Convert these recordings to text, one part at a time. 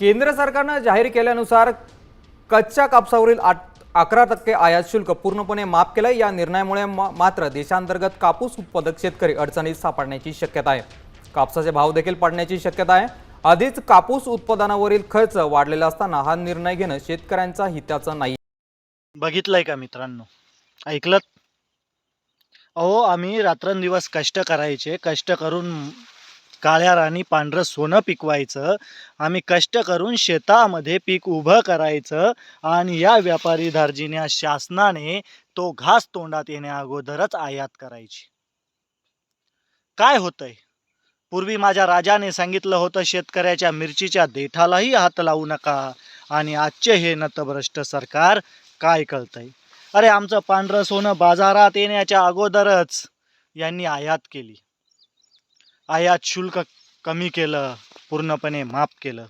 केंद्र सरकारनं जाहीर केल्यानुसार कच्च्या कापसावरील आठ अकरा टक्के आयात शुल्क पूर्णपणे माफ केलं या निर्णयामुळे मात्र देशांतर्गत कापूस उत्पादक शेतकरी अडचणीत सापडण्याची शक्यता आहे. कापसाचे भाव देखील पडण्याची शक्यता आहे. आधीच कापूस उत्पादनावरील खर्च वाढलेला असताना हा निर्णय घेणं शेतकऱ्यांचा हिताचा नाही. बघितलंय का मित्रांनो? ऐकलं अहो आम्ही रात्रंदिवस कष्ट करायचे कष्ट करून काळ्या राणी पांढरं सोनं पिकवायचं. आम्ही कष्ट करून शेतामध्ये पीक उभं करायचं आणि या व्यापारी धार्जिन्या शासनाने तो घास तोंडात येण्या अगोदरच आयात करायची. काय होतंय? पूर्वी माझ्या राजाने सांगितलं होतं शेतकऱ्याच्या मिरचीच्या देठालाही हात लावू नका आणि आजचे हे नतभ्रष्ट सरकार काय कळतंय अरे आमचं पांढरं सोनं बाजारात येण्याच्या अगोदरच यांनी आयात केली. आयात शुल्क कमी केलं पूर्णपणे माफ केलं.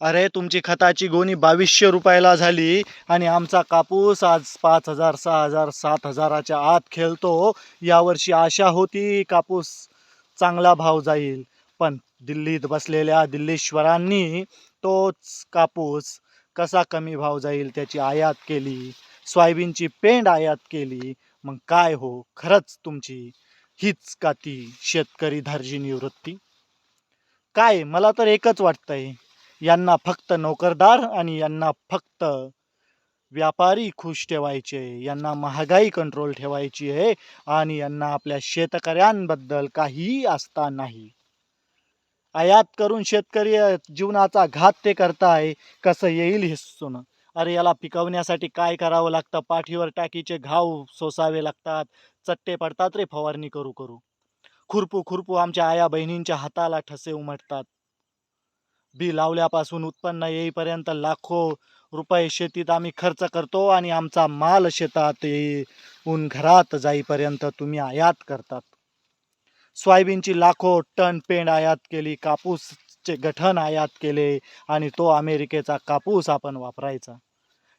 अरे तुमची खताची गोणी बावीसशे रुपयाला झाली आणि आमचा कापूस आज पाच हजार सहा हजार सात हजाराच्या आत खेळतो. यावर्षी आशा होती कापूस चांगला भाव जाईल पण दिल्लीत बसलेल्या दिल्लीश्वरांनी तोच कापूस कसा कमी भाव जाईल त्याची आयात केली सोयाबीनची पेंड आयात केली मग काय हो खरंच तुमची हीच का ती शेतकरी धार्जी निवृत्ती? काय? मला तर एकच वाटतंय. यांना फक्त नोकरदार आणि यांना फक्त व्यापारी खुश ठेवायचे. यांना महागाई कंट्रोल ठेवायची आहे आणि यांना आपल्या शेतकऱ्यांबद्दल काहीही आस्था नाही. आयात करून शेतकरी जीवनाचा घात ते करताय कसं येईल हे सोनं अरे याला पिकवण्यासाठी काय करावं लागतं? पाठीवर टाकीचे घाव सोसावे लागतात. चट्टे पडतात रे फवारणी करू करू. खुरपू खुरपू आमच्या आया बहिणींच्या हाताला ठसे उमटतात. बी लावल्यापासून उत्पन्न येईपर्यंत लाखो रुपये शेतीत आम्ही खर्च करतो आणि आमचा माल शेतात येऊन घरात जाईपर्यंत तुम्ही आयात करतात. सोयाबीनची लाखो टन पेंड आयात केली कापूसचे गठण आयात केले आणि तो अमेरिकेचा कापूस आपण वापरायचा.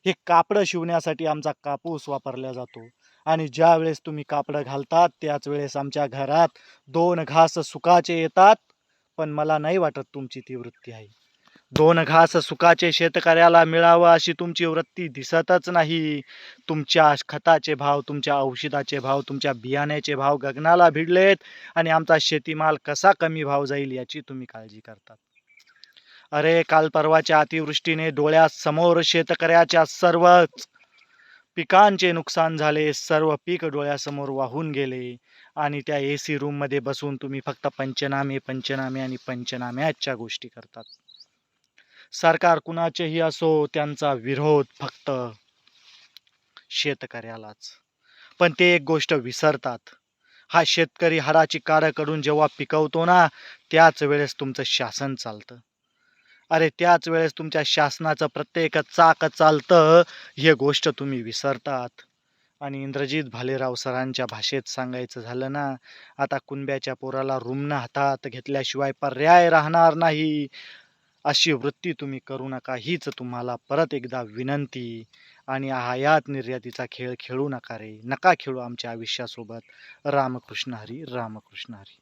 हे कापडं शिवण्यासाठी आमचा कापूस वापरला जातो. आणि ज्या वेळेस तुम्ही कापडं घालतात त्याच वेळेस आमच्या घरात दोन घास सुकाचे येतात. पण मला नाही वाटत तुमची ती वृत्ती आहे. दोन घास सुकाचे शेतकऱ्याला मिळावं अशी तुमची वृत्ती दिसतच नाही. तुमच्या खताचे भाव तुमच्या औषधाचे भाव तुमच्या बियाण्याचे भाव गगनाला भिडलेत. आणि आमचा शेतीमाल कसा कमी भाव जाईल याची तुम्ही काळजी करतात. अरे काल परवाच्या अतिवृष्टीने डोळ्यासमोर शेतकऱ्याच्या सर्वच पिकांचे नुकसान झाले. सर्व पीक डोळ्यासमोर वाहून गेले आणि त्या ए सी रूममध्ये बसून तुम्ही फक्त पंचनामे पंचनामे आणि पंचनाम्याच्या गोष्टी करतात. सरकार कुणाचेही असो त्यांचा विरोध फक्त शेतकऱ्यालाच. पण ते एक गोष्ट विसरतात. हा शेतकरी हाडाची काढं करून जेव्हा पिकवतो ना त्याच वेळेस तुमचं शासन चालतं. अरे त्याच वेळेस तुमच्या शासनाचं प्रत्येक चाक चालतं हे गोष्ट तुम्ही विसरतात. आणि इंद्रजित भालेराव सरांच्या भाषेत सांगायचं झालं ना आता कुंब्याच्या पोराला रुमणं हातात घेतल्याशिवाय पर्याय राहणार नाही. अशी वृत्ती तुम्ही करू नका हीच तुम्हाला परत एकदा विनंती. आणि आयात निर्यातीचा खेळ खेळू नका रे नका खेळू आमच्या आयुष्यासोबत. रामकृष्ण हरी रामकृष्ण हरी.